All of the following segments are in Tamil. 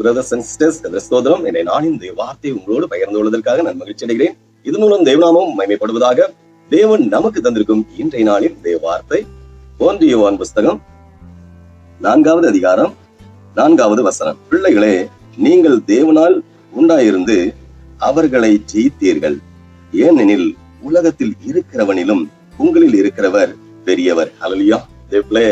பிரதர்ஸ் அண்ட் சிஸ்டர்ஸ் கிறிஸ்தோதரம் என்னை நான் இந்த வார்த்தை உங்களோடு பகிர்ந்து கொள்வதற்காக நான் மகிழ்ச்சி அடைகிறேன். இது மூலம் தேவநாமம் மகிமைப்படுவதாக தேவன் நமக்கு தந்திருக்கும் இன்றைய நாளின் தேவ வார்த்தை. ஒன்று யோவான் புஸ்தகம் நான்காவது அதிகாரம் நான்காவது வசனம். பிள்ளைகளே நீங்கள் தேவனால் உண்டாயிருந்து அவர்களை ஜெயித்தீர்கள். ஏனெனில் உலகத்தில் இருக்கிறவனிலும் உங்களில் இருக்கிறவர் பெரியவர். அலலியா தேவளே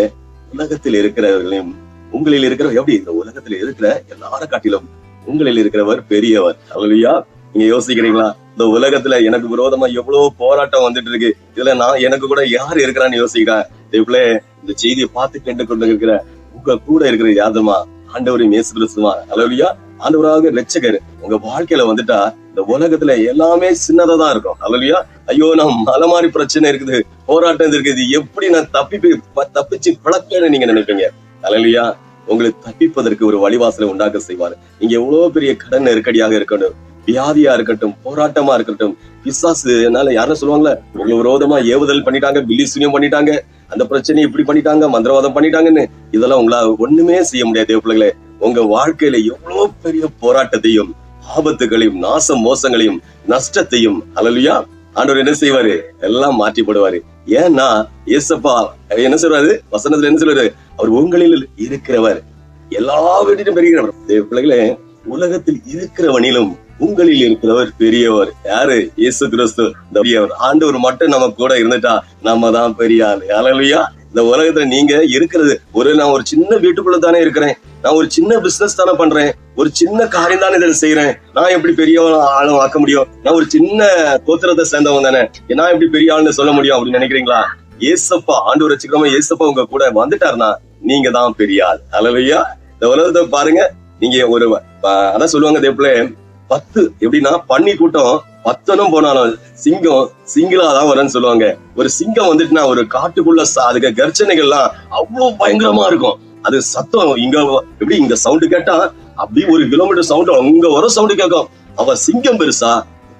உலகத்தில் இருக்கிறவர்களையும் உங்களில் இருக்கிற எப்படி இந்த உலகத்துல இருக்கிற எல்லாரும் காட்டிலும் உங்களில் இருக்கிறவர் பெரியவர். அலலியா நீங்க யோசிக்கிறீங்களா? இந்த உலகத்துல எனக்கு விரோதமா எவ்வளவு போராட்டம் வந்துட்டு இருக்கு. இதுல நான் எனக்கு கூட யார் இருக்கிறான்னு யோசிக்கிறேன் தேவளே இந்த செய்தியை பார்த்து கேட்டு கொண்டு இருக்கிற உங்க கூட இருக்கிற யாதமா ஆண்டவரையும் இயேசு கிறிஸ்துவா அலலியா ஆண்டவராக ரட்சகர் உங்க வாழ்க்கையில வந்துட்டா இந்த உலகத்துல எல்லாமே சின்னதா தான் இருக்கும். அலலியா ஐயோ நான் மலை மாதிரி பிரச்சனை இருக்குது போராட்டம் இருக்குது. எப்படி நான் தப்பி போய் தப்பிச்சு பிழக்கன்னு நீங்க நினைப்பீங்க? அலலியா உங்களை தப்பிப்பதற்கு ஒரு வழிவாசலை உண்டாக்க செய்வார். நீங்க எவ்வளவு பெரிய கடன் நெருக்கடியாக இருக்கட்டும் வியாதியா இருக்கட்டும் போராட்டமா இருக்கட்டும் பிசாசு என்னால யாரும் சொல்லுவாங்களே உங்களை விரோதமா ஏவுதல் பண்ணிட்டாங்க பில்லிசூனியம் பண்ணிட்டாங்க அந்த பிரச்சனையை இப்படி பண்ணிட்டாங்க மந்திரவாதம் பண்ணிட்டாங்கன்னு இதெல்லாம் உங்களால ஒண்ணுமே செய்ய முடியாது பிள்ளைகளே. உங்க வாழ்க்கையில எவ்வளவு பெரிய போராட்டத்தையும் ஆபத்துகளையும் நாச மோசங்களையும் நஷ்டத்தையும் அலலியா ஆண்டவர் என்ன செய்வாரு? எல்லாம் மாற்றி போடுவாரு ஏன்னா ஏசப்பா என்ன சொல்றாரு? வசனத்துல என்ன சொல்றாரு? அவர் உங்களில் இருக்கிறவர். எல்லா வீட்டிலும் பெருகிறவர். பிள்ளைகளே உலகத்தில் இருக்கிறவனிலும் உங்களில் இருக்கிறவர் பெரியவர். யாரு? இயேசு கிறிஸ்து. பெரியவர். ஆண்டவர் மட்டும் நம்ம கூட இருந்துட்டா நம்ம தான் பெரிய ஆளு. அலலுயா இந்த உலகத்துல நீங்க இருக்கிறது. ஒரு நான் ஒரு சின்ன வீட்டுக்குள்ள தானே இருக்கிறேன். நான் ஒரு சின்ன பிசினஸ் தானே பண்றேன். ஒரு சின்ன காரியம் தானே இதில் செய்யறேன் நான் எப்படி பெரிய ஆளும் ஆக்க முடியும்? நான் ஒரு சின்ன கோத்திரத்தை சேர்ந்தவன் தானே. நான் எப்படி பெரிய ஆளுன்னு சொல்ல முடியும் அப்படின்னு நினைக்கிறீங்களா? ஏசப்பா ஆண்டு வச்சுக்கிறோமா ஏசப்பா உங்க கூட வந்துட்டாருன்னா நீங்க தான் பெரிய ஆள். அளவையா இந்த உலகத்தை பாருங்க. நீங்க ஒரு அதான் சொல்லுவாங்க தேப்பிள்ள பத்து. எப்படின்னா பன்னி கூட்டம் பத்தனும் போனாலும் சிங்கம் சிங்கிளா தான் வரும்னு சொல்லுவாங்க. ஒரு சிங்கம் வந்துட்டுனா ஒரு காட்டுக்குள்ள அதுக்கு கர்ச்சனைகள்லாம் அவ்வளவு பயங்கரமா இருக்கும். அது சத்தம் இங்க எப்படி இங்க சவுண்டு கேட்டா அப்படி ஒரு கிலோமீட்டர் சவுண்ட் அங்க வர சவுண்டு கேட்கும். அவ சிங்கம் பெருசா?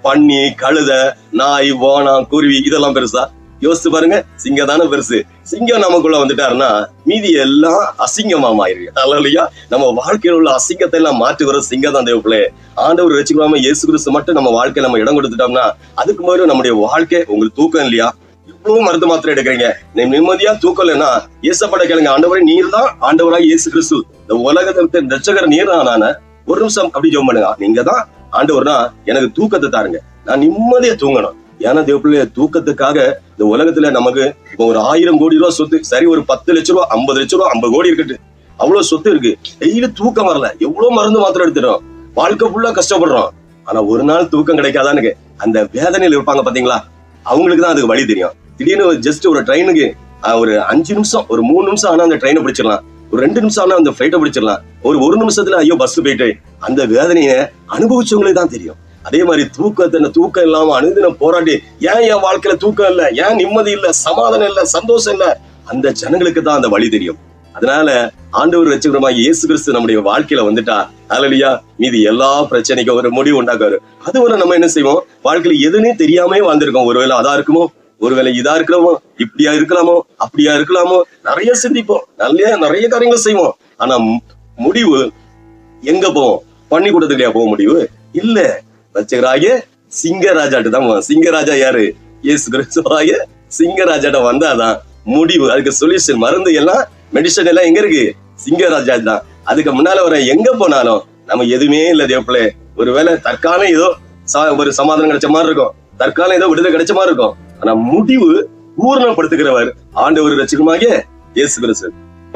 பன்னி கழுத நாய் ஓனா குருவி இதெல்லாம் பெருசா? யோசிச்சு பாருங்க சிங்கம் தானே பெருசு. சிங்கம் நமக்குள்ள வந்துட்டாருன்னா மீதி எல்லாம் அசிங்கமா மாறிடு இல்லையா நம்ம வாழ்க்கையில உள்ள அசிங்கத்தை எல்லாம் மாற்றி வர சிங்கம் தான் தேவப்பிள்ளை. ஆண்டவர் வச்சுக்காம இயேசு கிறிஸ்து மட்டும் நம்ம வாழ்க்கையில நம்ம இடம் கொடுத்துட்டோம்னா அதுக்கு முதல்ல நம்முடைய வாழ்க்கை உங்களுக்கு தூக்கம் இல்லையா? இவ்வளவு மருந்து மாத்திரை எடுக்கிறீங்க. நீ நிம்மதியா தூக்கம் இல்லைன்னா இயேசப்பட கேளுங்க ஆண்டவரை நீர் தான் ஆண்டவராக இயேசு கிறிஸ்து. இந்த உலகத்தை ரட்சகர் நீர் தான் நானு ஒரு நிமிஷம் அப்படி ஜோம் பண்ணுங்க. நீங்க தான் ஆண்டவர்னா எனக்கு தூக்கத்தை தாருங்க. நான் நிம்மதியா தூங்கணும். ஏன்னா தேவப்பிள்ளைய தூக்கத்துக்காக இந்த உலகத்துல நமக்கு இப்போ ஒரு ஆயிரம் கோடி ரூபா சொத்து சரி ஒரு பத்து லட்ச ரூபா ஐம்பது லட்ச ரூபா ஐம்பது கோடி இருக்கட்டு அவ்வளவு சொத்து இருக்கு. டெய்லி தூக்கம் வரல. எவ்வளவு மருந்து மாத்திரம் எடுத்துடும் வாழ்க்கை ஃபுல்லா கஷ்டப்படுறோம். ஆனா ஒரு நாள் தூக்கம் கிடைக்காதானுங்க அந்த வேதனையில இருப்பாங்க பாத்தீங்களா? அவங்களுக்கு தான் அதுக்கு வழி தெரியும். திடீர்னு ஜஸ்ட் ஒரு ட்ரெயினுக்கு ஒரு அஞ்சு நிமிஷம் ஒரு மூணு நிமிஷம் ஆனா அந்த ட்ரெயினை பிடிச்சிடலாம். ஒரு ரெண்டு நிமிஷம் ஆனா அந்த ஃபிளைட்டை பிடிச்சிடலாம். ஒரு ஒரு நிமிஷத்துல ஐயோ பஸ் போயிட்டு அந்த வேதனையை அனுபவிச்சவங்களுக்கு தான் தெரியும். அதே மாதிரி தூக்கத்தை தூக்கம் இல்லாம அனுதினம் போராடி ஏன் என் வாழ்க்கையில தூக்கம் இல்ல? ஏன் நிம்மதி இல்ல? சமாதானம் இல்ல? சந்தோஷம் இல்ல? அந்த ஜனங்களுக்கு தான் அந்த வழி தெரியும். அதனால ஆண்டவர் ரசிகரமாக இயேசு கிறிஸ்து நம்முடைய வாழ்க்கையில வந்துட்டா அலலியா மீதி எல்லா பிரச்சனைக்கும் ஒரு முடிவு உண்டாக்குவாரு. அதுவரை நம்ம என்ன செய்வோம்? வாழ்க்கையில எதுனே தெரியாமே வாழ்ந்திருக்கோம். ஒருவேளை அதா இருக்குமோ? ஒருவேளை இதா இருக்கிறோமோ? இப்படியா இருக்கலாமோ? அப்படியா இருக்கலாமோ? நிறைய சிந்திப்போம். நிறைய நிறைய காரியங்கள் செய்வோம். ஆனா முடிவு எங்க போவோம்? பண்ணி கொடுத்துக்கிட்டயா போக முடிவு? இல்ல. ரச்சகராகிய சிங்கராஜாட்டு தான் சிங்கராஜா யாரு? இயேசு கிறிஸ்துவாகிய சிங்கராஜாட்ட வந்தாதான் முடிவு. அதுக்கு சொல்யூஷன் மருந்து எல்லாம் மெடிசன் எல்லாம் எங்க இருக்கு? சிங்கராஜா தான். அதுக்கு முன்னால வர எங்க போனாலும் நம்ம எதுவுமே இல்ல தேவப்பிள்ளை. ஒருவேளை தற்காலம் ஏதோ ஒரு சமாதானம் கிடைச்ச மாதிரி இருக்கும். தற்காலம் ஏதோ விடுதலை கிடைச்ச மாதிரி இருக்கும். ஆனா முடிவு பூர்ணப்படுத்துகிறவர் ஆண்டவர் ரசிகமாகிய இயேசு கிறிஸ்து.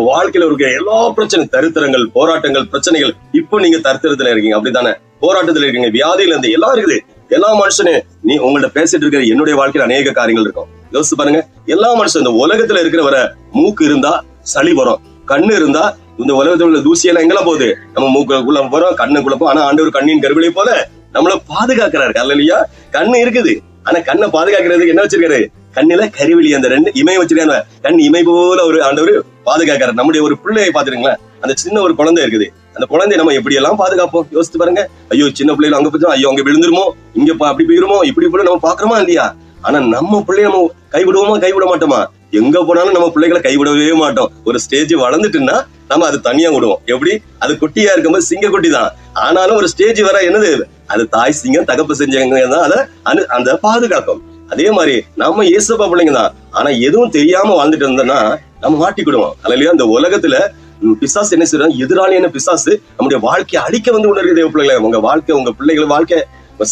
வாழ்க்கையில இருக்க எல்லா பிரச்சனை தரித்திரங்கள் போராட்டங்கள் பிரச்சனைகள் இப்போ நீங்க தரித்திரத்துல இருக்கீங்க. அப்படித்தானே? போராட்டத்துல இருக்கீங்க வியாதியில இருந்து எல்லாம் இருக்குது. எல்லா மனுஷனும் நீ உங்கள்ட்ட பேசிட்டு இருக்கிற என்னுடைய வாழ்க்கையில அநேக காரியங்கள் இருக்கும். யோசிச்சு பாருங்க எல்லா மனுஷன் இந்த உலகத்துல இருக்கிறவர மூக்கு இருந்தா சளி வரும். கண்ணு இருந்தா இந்த உலகத்துல உள்ள தூசியெல்லாம் எங்கெல்லாம் போகுது? நம்ம மூக்குள்ள போறோம் கண்ணுக்குள்ள போறோம் ஆனா ஆண்டவர் கண்ணின் கருவிலை போல நம்மள பாதுகாக்கிறாரு. அல்லையா கண்ணு இருக்குது. ஆனா கண்ணை பாதுகாக்கிறதுக்கு என்ன வச்சிருக்காரு? கண்ணில கருவிழி அந்த ரெண்டு இமை வச்சிருக்காங்க. கண் இமை போல ஒரு ஆண்டவர் பாதுகாக்கிறார். நம்முடைய ஒரு பிள்ளையை பாத்துருங்களேன் அந்த சின்ன ஒரு குழந்தை இருக்குது. அந்த குழந்தைய நம்ம எப்படி எல்லாம் பாதுகாப்போம்? யோசிச்சு பாருங்க. ஐயோ சின்ன பிள்ளைகள் அங்க போச்சோம் ஐயோ அங்க விழுந்துருமோ? இங்க அப்படி போயிருமோ? இப்படி போல நம்ம பாக்குறோமா இல்லையா? ஆனா நம்ம பிள்ளைய நம்ம கைவிடுவோமா? கைவிட மாட்டோமா? எங்க போனாலும் நம்ம பிள்ளைகளை கைவிடவே மாட்டோம். ஒரு ஸ்டேஜ் வளர்ந்துட்டுன்னா நம்ம அது தனியா விடுவோம். எப்படி? அது குட்டியா இருக்கும்போது சிங்க குட்டி தான். ஆனாலும் ஒரு ஸ்டேஜ் வர என்னது? அது தாய் சிங்கம் தகப்பு செஞ்சவங்க தான் அதை அனு- அந்த பாதுகாக்கும். அதே மாதிரி நம்ம இயேசுப்பா பிள்ளைங்க தான். ஆனா எதுவும் தெரியாம வாழ்ந்துட்டு இருந்தோம்னா நம்ம மாட்டிக்கிடுவோம். அதுலயும் அந்த உலகத்துல பிசாசு என்ன செய்யறாங்க எதிராளியான பிசாசு நம்முடைய வாழ்க்கையை அழிக்க வந்து உணர்கிற தேவ பிள்ளைகளை. உங்க வாழ்க்கை உங்க பிள்ளைகள் வாழ்க்கை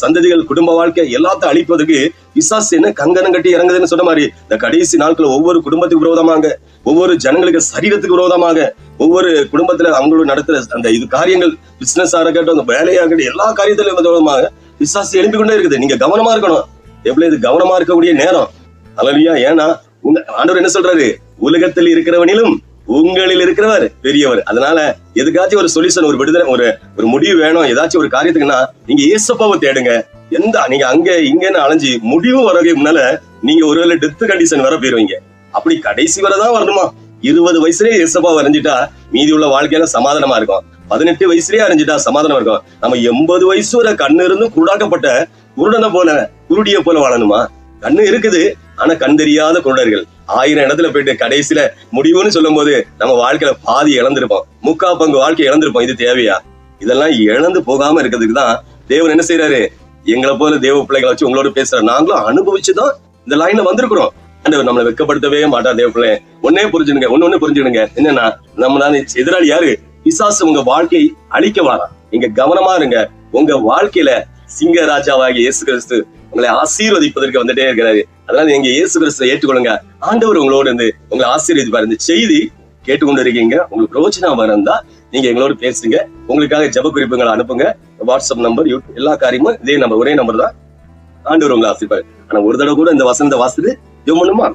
சந்ததிகள் குடும்ப வாழ்க்கை எல்லாத்தையும் அழிப்பதற்கு பிசாசு என்ன கங்கணம் கட்டி இறங்குதுன்னு சொன்ன மாதிரி இந்த கடைசி நாட்கள் ஒவ்வொரு குடும்பத்துக்கு விரோதமாக ஒவ்வொரு ஜனங்களுக்கு சரீரத்துக்கு விரோதமாக ஒவ்வொரு குடும்பத்துல அவங்களோட நடத்துற அந்த இது காரியங்கள் பிசினஸா இருக்கட்டும் அந்த வேலையா இருக்கட்டும் எல்லா காரியத்திலும் விரோதமாக பிசாசு எழுப்பி கொண்டே இருக்குது. நீங்க கவனமா இருக்கணும். எவ்வளவு இது கவனமா இருக்கக்கூடிய நேரம். அலலியா ஏன்னா உங்க ஆண்டவர் என்ன சொல்றாரு? உலகத்தில் இருக்கிறவனிலும் உங்களில் இருக்கிறவர் பெரியவர். அதனால எதுக்காச்சும் ஒரு சொல்யூஷன் ஒரு விடுதலை ஒரு ஒரு முடிவு வேணும். ஏதாச்சும் ஒரு காரியத்துக்குன்னா நீங்க ஏசப்பாவை தேடுங்க. எந்த நீங்க அங்க இங்கன்னு அலைஞ்சு முடிவு வரவே முன்னால நீங்க ஒருவேளை டெத் கண்டிஷன் வர போயிருவீங்க. அப்படி கடைசி வரதான் வரணுமா? இருபது வயசுலயே ஏசப்பா வரைஞ்சிட்டா மீதி உள்ள வாழ்க்கையில சமாதானமா இருக்கும். பதினெட்டு வயசுலயே அறிஞ்சிட்டா சமாதானம் இருக்கும். நம்ம எண்பது வயசு வரை கண்ணு இருந்தும் குருடாக்கப்பட்ட குருடனை போல குருடிய போல வாழணுமா? கண்ணு இருக்குது ஆனா கண் தெரியாத குருடர்கள். ஆயிரம் இடத்துல போயிட்டு கடைசியில முடிவுன்னு சொல்லும் போது நம்ம வாழ்க்கையில பாதி இழந்திருப்போம். முக்கா பங்கு வாழ்க்கை இழந்திருப்போம். இது தேவையா? இதெல்லாம் இழந்து போகாம இருக்கிறதுக்கு தான் தேவன் என்ன செய்யறாரு எங்களை போல தேவ பிள்ளைகளை வச்சு உங்களோட பேசுற நாங்களும் அனுபவிச்சுதான் இந்த லைன்ல வந்திருக்கிறோம். ஆண்டவர் நம்மளை வெட்கப்படுத்தவே மாட்டார் தேவ பிள்ளை ஒன்னே புரிஞ்சுடுங்க ஒண்ணு ஒண்ணு புரிஞ்சுடுங்க என்னன்னா நம்மளால எதிராளி யாரு? பிசாசு உங்க வாழ்க்கையை அழிக்க வாரான். நீங்க கவனமா இருங்க. உங்க வாழ்க்கையில சிங்க ராஜாவாகிய இயேசு கிறிஸ்து உங்களை ஆசீர்வதிப்பதற்கு வந்துட்டே இருக்கிறாரு. அதனால எங்க இயேசு கிறிஸ்துவை ஏற்றுக்கொள்ளுங்க. ஆண்டவர் உங்களோட இருந்து உங்களை ஆசீர்வதிப்பார். இந்த செய்தி கேட்டுக்கொண்டு இருக்கீங்க உங்களுக்கு பிரோஜனமா இருந்தா நீங்க எங்களோட பேசுங்க. உங்களுக்காக ஜெப குறிப்புகளை அனுப்புங்க. வாட்ஸ்அப் நம்பர் யூடியூப் எல்லா காரியமும் இதே நம்பர் ஒரே நம்பர் தான். ஆண்டவர் உங்களை ஆசீர்வார் ஆனா ஒரு தடவை கூட இந்த வசந்த வாசது எவ்வளவுமா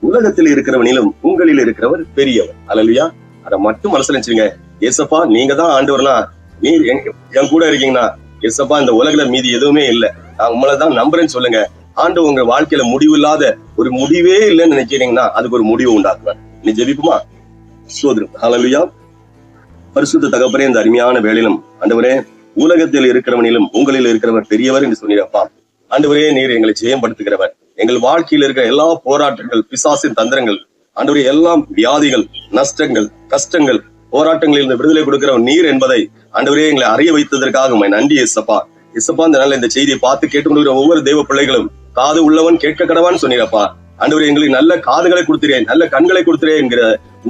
உலகத்தில் இருக்கிறவனிலும் உங்களில் இருக்கிறவர் பெரியவர். அலலியா அதை மட்டும் மனசுல வச்சுங்க ஏசப்பா நீங்க தான் ஆண்டவர்னா. நீ எங்க- என் கூட இருக்கீங்கன்னா எசப்பா இந்த உலகில மீதி எதுவுமே இல்ல. நான் உங்களை தான் நம்புறேன்னு சொல்லுங்க. ஆண்டு உங்க வாழ்க்கையில முடிவு இல்லாத ஒரு முடிவே இல்லைன்னு நினைக்கிறீங்கன்னா அதுக்கு ஒரு முடிவு உண்டாக்குவேன் நீ ஜெபிப்புமா? சோதரும் ஹalleluya பரிசுத்த தகப்பரே இந்த அருமையான வேலையிலும் ஆண்டவரே உலகத்தில் இருக்கிறவனிலும் உங்களில் இருக்கிறவர் பெரியவர் என்று சொன்னீரப்பா ஆண்டவரே நீர் எங்களை ஜெயம்படுத்துகிறவர். எங்கள் வாழ்க்கையில் இருக்கிற எல்லா போராட்டங்கள் பிசாசின் தந்திரங்கள் ஆண்டவரே எல்லாம் வியாதிகள் நஷ்டங்கள் கஷ்டங்கள் போராட்டங்களில் இருந்து விடுதலை கொடுக்கிற நீர் என்பதை ஆண்டவரே எங்களை அறிய வைத்ததற்காக உம்மை நன்றி இசப்பா. இசப்பா இந்த நாள் இந்த செய்தியை பார்த்து கேட்டுக்கொண்டிருக்கிற ஒவ்வொரு தெய்வ பிள்ளைகளும் காது உள்ளவன் கேட்க கடவான்னு சொன்னீரப்பா. ஆண்டவரே எங்களுக்கு நல்ல காதுகளை கொடுத்துறேன் நல்ல கண்களை கொடுத்துறேன் என்கிற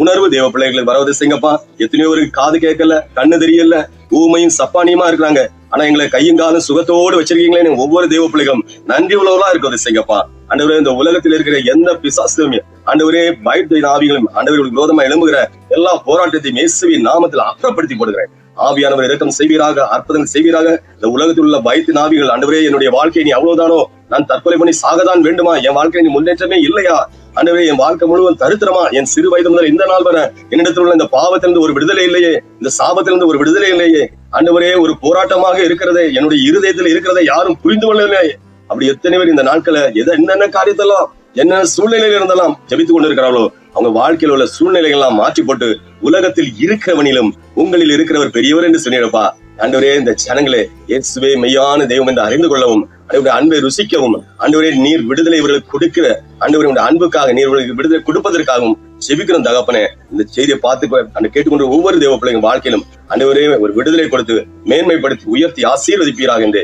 உணர்வு தேவ பிள்ளைகளுக்கு வரவது சிங்கப்பா எத்தனையோருக்கு காது கேட்கல கண்ணு தெரியல ஊமையும் சப்பானியுமா இருக்கிறாங்க. ஆனா எங்களை கையுங்காலும் சுகத்தோடு வச்சிருக்கீங்களே ஒவ்வொரு தெய்வ பிள்ளைகளும் நன்றி உள்ளவர்களா இருக்கிறது செய்யப்பா ஆண்டவரே இந்த உலகத்தில் இருக்கிற எந்த பிசாசுமே ஆண்டவரே பயத்தின் ஆவிகளும் ஆண்டவர்களுக்கு விரோதமா எழும்புகிற எல்லா போராட்டத்தையும் இயேசுவின் நாமத்தில் அப்புறப்படுத்தி போடுகிறேன். ஆவியானவர் இறக்கம் செய்வீராக அற்புதங்கள் செய்வீராக. இந்த உலகத்தில் உள்ள பயத்தின் ஆவிகள் ஆண்டவரே என்னுடைய வாழ்க்கை நீ அவ்வளவுதானோ நான் தற்கொலை பண்ணி சாகதான் வேண்டுமா? என் வாழ்க்கை முன்னேற்றமே இல்லையா? ஆண்டவரே என் வாழ்க்கை முழுவதும் தருத்திரமா? என் சிறு வயது முதல் இந்த நாள் வர என்னிடத்தில் உள்ள இந்த பாவத்திலிருந்து ஒரு விடுதலை இல்லையே? இந்த சாபத்திலிருந்து ஒரு விடுதலை இல்லையே? ஆண்டவரே ஒரு போராட்டமாக இருக்கிறதே என்னுடைய இருதயத்தில் இருக்கிறதை யாரும் புரிந்து கொள்ளவில்லை அப்படி எத்தனை பேர் இந்த நாட்களை எதை என்னென்ன காரியத்தெல்லாம் என்னென்ன சூழ்நிலையில இருந்தெல்லாம் ஜெபித்துக் கொண்டிருக்கிறார்களோ அவங்க வாழ்க்கையில் உள்ள சூழ்நிலைகள் எல்லாம் மாற்றி போட்டு உலகத்தில் இருக்கிறவனிலும் உங்களில் இருக்கிறவர் பெரியவர் என்று சொன்னீரப்பா அன்றுவரே இந்த ஜனங்களே இயேசுவே மெய்யான தெய்வம் என்று அறிந்து கொள்ளவும் ஆண்டவரே அன்பை ருசிக்கவும் அன்றுவரே நீர் விடுதலை இவர்களுக்கு கொடுக்கிற ஆண்டவரே உடைய அன்புக்காக நீர் இவர்களுக்கு விடுதலை கொடுப்பதற்காகவும் செபிக்கிற தகப்பனே. இந்த செய்தியை பார்த்து அந்த கேட்டுக்கொண்ட ஒவ்வொரு தேவ பிள்ளைங்க வாழ்க்கையிலும் அன்றுவரே ஒரு விடுதலை கொடுத்து மேன்மைப்படுத்தி உயர்த்தி ஆசீர்வதிப்பீராக என்று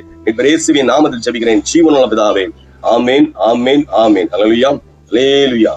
இயேசுவின் நாமத்தில் செபிக்கிறேன் ஜீவனுள்ள பிதாவே. ஆமேன் ஆமேன் ஆமேன். அலலுயா லேலுயா